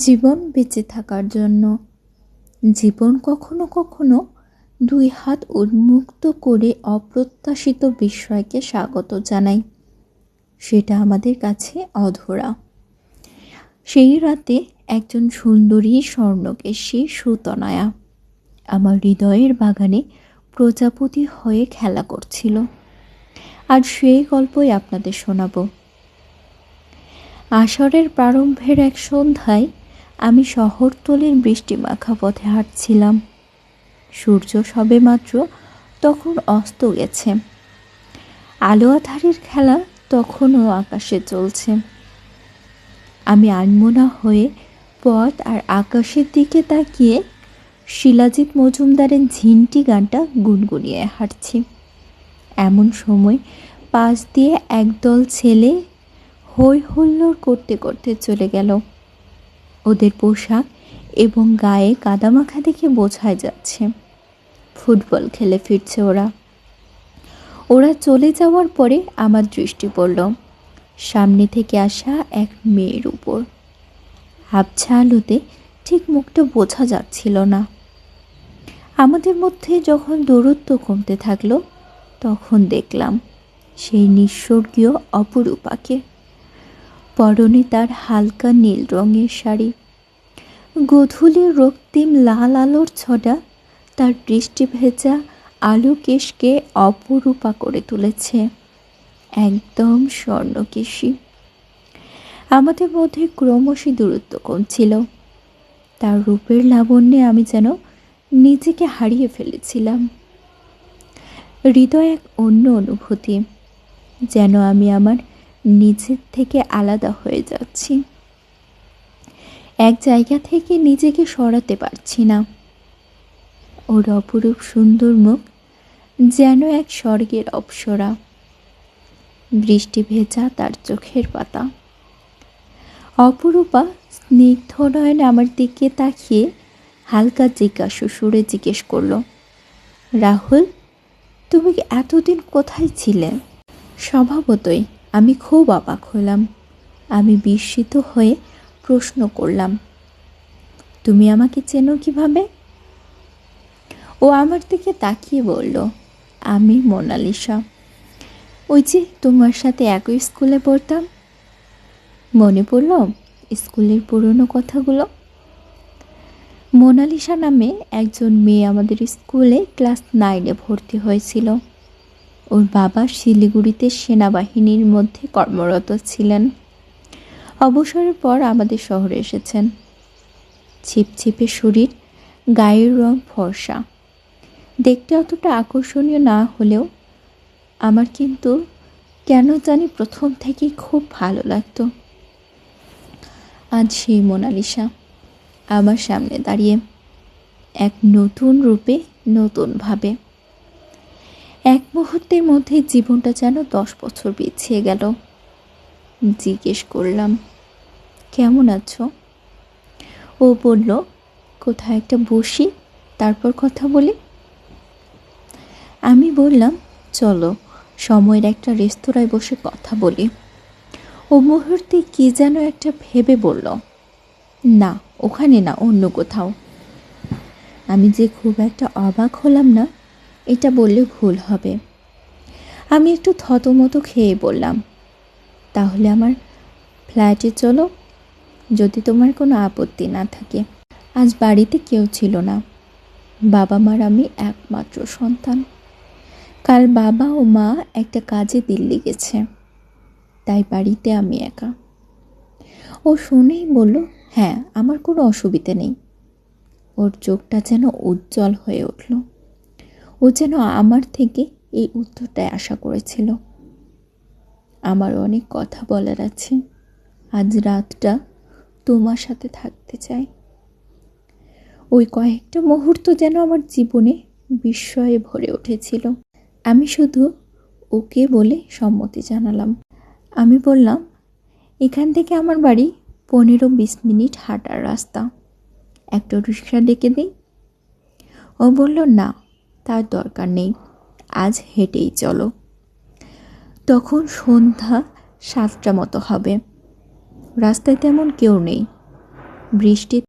জীবন বেঁচে থাকার জন্য। জীবন কখনো কখনো দুই হাত উন্মুক্ত করে অপ্রত্যাশিত বিস্ময়কে স্বাগত জানাই সেটা আমাদের কাছে অধরা। সেই রাতে একজন সুন্দরী স্বর্ণকেশী সুতনায়া আমার হৃদয়ের বাগানে প্রজাপতি হয়ে খেলা করছিল। আর সেই গল্পই আপনাদের শোনাব। আসরের প্রারম্ভের এক সন্ধ্যায় আমি শহরতলির বৃষ্টি মাখা পথে হাঁটছিলাম। সূর্য সবে মাত্র তখন অস্ত গেছে। আলো আধারের খেলা তখনও আকাশে চলছে। আমি আনমোনা হয়ে পথ আর আকাশের দিকে তাকিয়ে শিলাজিৎ মজুমদারের ঝিনটি গানটা গুনগুনিয়ে হাঁটছি। এমন সময় পাশ দিয়ে একদল ছেলে হৈ হুল্লোড় করতে করতে চলে গেল। ওদের পোশাক এবং গায়ে কাদামাখা দেখে বোঝাই যাচ্ছে। ফুটবল খেলে ফিরছে ওরা। ওরা চলে যাওয়ার পরে আমার দৃষ্টি পড়ল। সামনে থেকে আসা এক মেয়ের উপর। আবছা আলোতে ঠিক মুখটা বোঝা যাচ্ছিল না। আমাদের মধ্যে যখন দূরত্ব কমতে থাকল, তখন দেখলাম সেই নিঃস্বর্গীয় অপরূপাকে। পরনে তার হালকা নীল রঙের শাড়ি। গধূলির রক্তিম লাল আলোর ছটা তার বৃষ্টি ভেজা আলো কেশকে অপরূপা করে তুলেছে। একদম স্বর্ণকেশী। আমাদের মধ্যে ক্রমশই দূরত্ব কমছিল। তার রূপের লাবণ্যে আমি যেন নিজেকে হারিয়ে ফেলেছিলাম। হৃদয় এক অন্য অনুভূতি। যেন আমি আমার নিজের থেকে আলাদা হয়ে যাচ্ছি। এক জায়গা থেকে নিজেকে সরাতে পারছি না। ওর অপরূপ সুন্দর মুখ যেন এক স্বর্গের অপসরা। বৃষ্টি ভেজা তার চোখের পাতা। অপরূপা স্নিগ্ধ নয়নে আমার দিকে তাকিয়ে হালকা জিজ্ঞাসু সুরে জিজ্ঞেস করল, রাহুল, তুমি কি এতদিন কোথায় ছিলে? স্বভাবতই। আমি খুব অবাক হলাম। আমি বিস্মিত হয়ে প্রশ্ন করলাম, তুমি আমাকে চেনো কীভাবে? ও আমার দিকে তাকিয়ে বলল, আমি মোনালিসা। ওই যে তোমার সাথে একই স্কুলে পড়তাম। মনে পড়ল স্কুলের পুরনো কথাগুলো? মোনালিসা নামে একজন মেয়ে আমাদের স্কুলে ক্লাস নাইনে ভর্তি হয়েছিল। ওর বাবা শিলিগুড়িতে সেনাবাহিনীর মধ্যে কর্মরত ছিলেন। অবসরের পর আমাদের শহরে এসেছেন। ছিপছিপে শরীর, গায়ের রং ফর্সা। দেখতে অতটা আকর্ষণীয় না হলেও আমার কিন্তু কেন জানি প্রথম থেকেই খুব ভালো লাগতো। আজ সেই মোনালিসা আমার সামনে দাঁড়িয়ে, এক নতুন রূপে নতুনভাবে এক মুহূর্তের মধ্যে জীবনটা যেন দশ বছর পিছিয়ে গেল। জিজ্ঞেস করলাম, কেমন আছো? ও বলল, কোথায় একটা বসি, তারপর কথা বলি? আমি বললাম, চলো, সময়ের একটা রেস্তোরাঁয় বসে কথা বলি। ও মুহূর্তে কি যেন একটা ভেবে বলল, না, ওখানে না, অন্য কোথাও। আমি যে খুব একটা অবাক হলাম না এটা বললে ভুল হবে। আমি একটু থতমতো খেয়ে বললাম, তাহলে আমার ফ্ল্যাটে চলো, যদি তোমার কোনো আপত্তি না থাকে। আজ বাড়িতে কেউ ছিল না। বাবা মার আমি একমাত্র সন্তান। কাল বাবা ও মা একটা কাজে দিল্লি গেছে, তাই বাড়িতে আমি একা। ও শুনেই বলল হ্যাঁ আমার কোনো অসুবিধে নেই। ওর চোখটা যেন উজ্জ্বল হয়ে উঠল। ও যেন আমার থেকে এই উত্তরটাই আশা করেছিল। আমার অনেক কথা বলার আছে। আজ রাতটা তোমার সাথে থাকতে চাই। ওই কয়েকটা মুহূর্ত যেন আমার জীবনে বিস্ময়ে ভরে উঠেছিল। আমি শুধু ওকে বলে সম্মতি জানালাম। আমি বললাম, এখান থেকে আমার বাড়ি পনেরো বিশ মিনিট হাঁটার রাস্তা। একটা রিক্সা ডেকে দিই? ও বলল, না। তার দরকার নেই। আজ হেঁটেই চলো। তখন সন্ধ্যা সাতটা মতো হবে। রাস্তায় তেমন কেউ নেই। বৃষ্টি